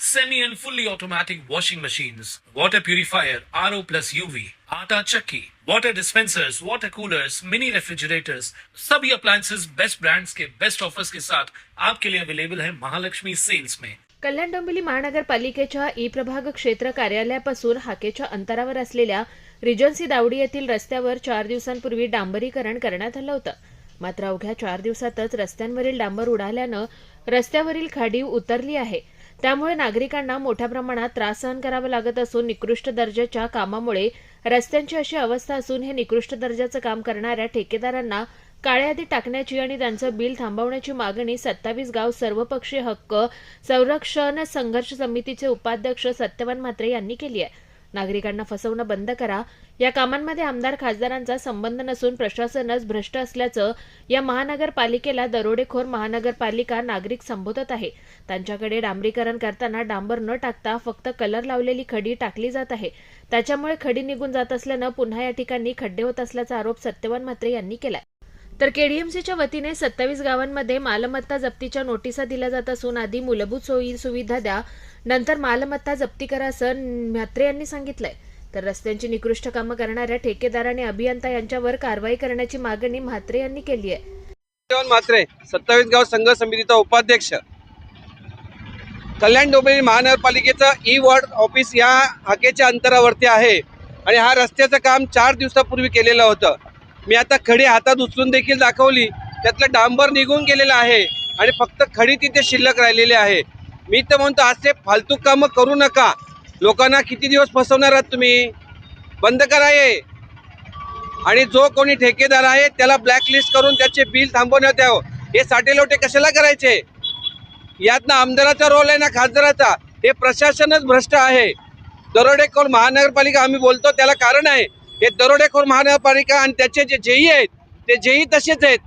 semi and fully automatic washing machines, water purifier, RO plus UV, आटा चक्की, water dispensers, water coolers, mini refrigerators, सभी appliances best brands के best offers के साथ आपके लिए अवेलेबल है महालक्ष्मी सेल्स में कल्याण डोंबिवली महानगरपालिकेच्या ई प्रभाग क्षेत्र कार्यालयापासून हाकेच्या अंतरावर असलेल्या रिजन्सी दावडी येथील रस्त्यावर चार दिवसांपूर्वी डांबरीकरण करण्यात आलं होतं. मात्र अवघ्या चार दिवसातच रस्त्यांवरील डांबर उडाल्यानं रस्त्यावरील खाडी उतरली आहे. त्यामुळे नागरिकांना मोठ्या प्रमाणात त्रास सहन करावा लागत असून निकृष्ट दर्जाच्या कामामुळे रस्त्यांची अशी अवस्था असून हे निकृष्ट दर्जाचं काम करणाऱ्या ठेकेदारांना काळ्या यादीत टाकण्याची आणि त्यांचं बिल थांबवण्याची मागणी सत्तावीस गाव सर्वपक्षीय हक्क संरक्षण संघर्ष समितीचे उपाध्यक्ष सत्यवान म्हात्रे यांनी केली आहे. नागरिकांना फसवणं बंद करा. या कामांमध्ये आमदार खासदारांचा संबंध नसून प्रशासनच भ्रष्ट असल्याचं या महानगरपालिकेला दरोडेखोर महानगरपालिका नागरिक संबोधत आहे. त्यांच्याकडे डांबरीकरण करताना डांबर न टाकता फक्त कलर लावलेली खडी टाकली जात आहे. त्याच्यामुळे खडी निघून जात असल्यानं पुन्हा या ठिकाणी खड्डे होत असल्याचा आरोप सत्यवान म्हात्रे यांनी केलाय. तर केडीएमसीच्या वतीने सत्तावीस गावांमध्ये मालमत्ता जप्तीच्या नोटिसा दिल्या जात असून आधी मूलभूत सोयी सुविधा द्या नंतर मालमत्ता जप्ती करा असं म्हात्रे यांनी सांगितलंय. तर रस्त्यांची निकृष्ट कामं करणाऱ्या ठेकेदार आणि अभियंता यांच्यावर कारवाई करण्याची मागणी म्हात्रे यांनी केली आहे. म्हात्रे सत्तावीस गाव संघ समितीचा उपाध्यक्ष. कल्याण डोंबिवली महानगरपालिकेचं ई वॉर्ड ऑफिस या हाकेच्या अंतरावरती आहे आणि हा रस्त्याचं काम चार दिवसापूर्वी केलेलं होतं. मी आता खडी हातात उचलून देखील दाखवली. त्यातलं डांबर निघून गेलेलं आहे आणि फक्त खडी तिथे शिल्लक राहिलेली आहे. मी तर म्हणतो असे फालतू कामं करू नका. लोकांना किती दिवस फसवणार आहात तुम्ही? बंद करा ये आणि जो कोणी ठेकेदार आहे त्याला ब्लॅकलिस्ट करून त्याचे बिल थांबवण्यात यावं. हे साठेलोटे कशाला करायचे? यातनं आमदाराचा रोल आहे ना खासदाराचा? हे प्रशासनच भ्रष्ट आहे. दरोडेखोर महानगरपालिका आम्ही बोलतो त्याला कारण आहे. हे दरोडेखोर महानगरपालिका आणि त्याचे जे जेई आहेत ते जेई तसेच आहेत.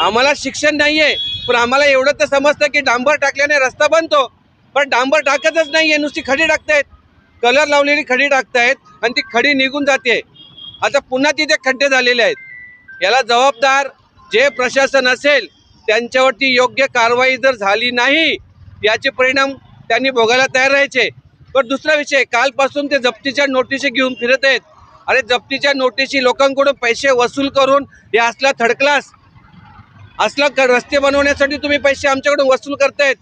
आम्हाला शिक्षण नाही आहे पण आम्हाला एवढं तर समजतं की डांबर टाकल्याने रस्ता बनतो. पण डांबर टाकतच नाही आहे नुसती खडी टाकतायत. कलर लावलेली खडी टाकतायत आणि ती खडी निघून जाते. आता पुन्हा तिथे खड्डे झालेले आहेत. याला जबाबदार जे प्रशासन असेल त्यांच्यावरती योग्य कारवाई जर झाली नाही याचे परिणाम त्यांनी भोगायला तयार राहायचे. पण दुसरा विषय कालपासून ते जप्तीच्या नोटिशी घेऊन फिरत आहेत. अरे जप्तीच्या नोटीशी लोकांकडून पैसे वसूल करून हे असला थर्ड क्लास असला रस्ते बनवण्यासाठी तुम्ही पैसे आमच्याकडून वसूल करतायत.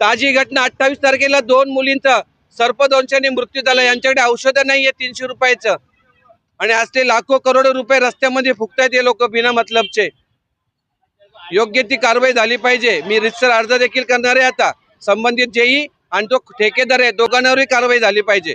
ताजी घटना अठ्ठावीस तारखेला दोन मुलींचा सर्पदंशाने मृत्यू झाला. यांच्याकडे औषधं नाही आहे तीनशे रुपयाचं. आणि असले लाखो करोडो रुपये रस्त्यामध्ये फुकतायत हे लोक बिना मतलबचे. योग्य ती कारवाई झाली पाहिजे. मी रितसर अर्ज देखील करणार आहे आता. संबंधित जेई आणि तो ठेकेदार आहे दोघांवरही कारवाई झाली पाहिजे.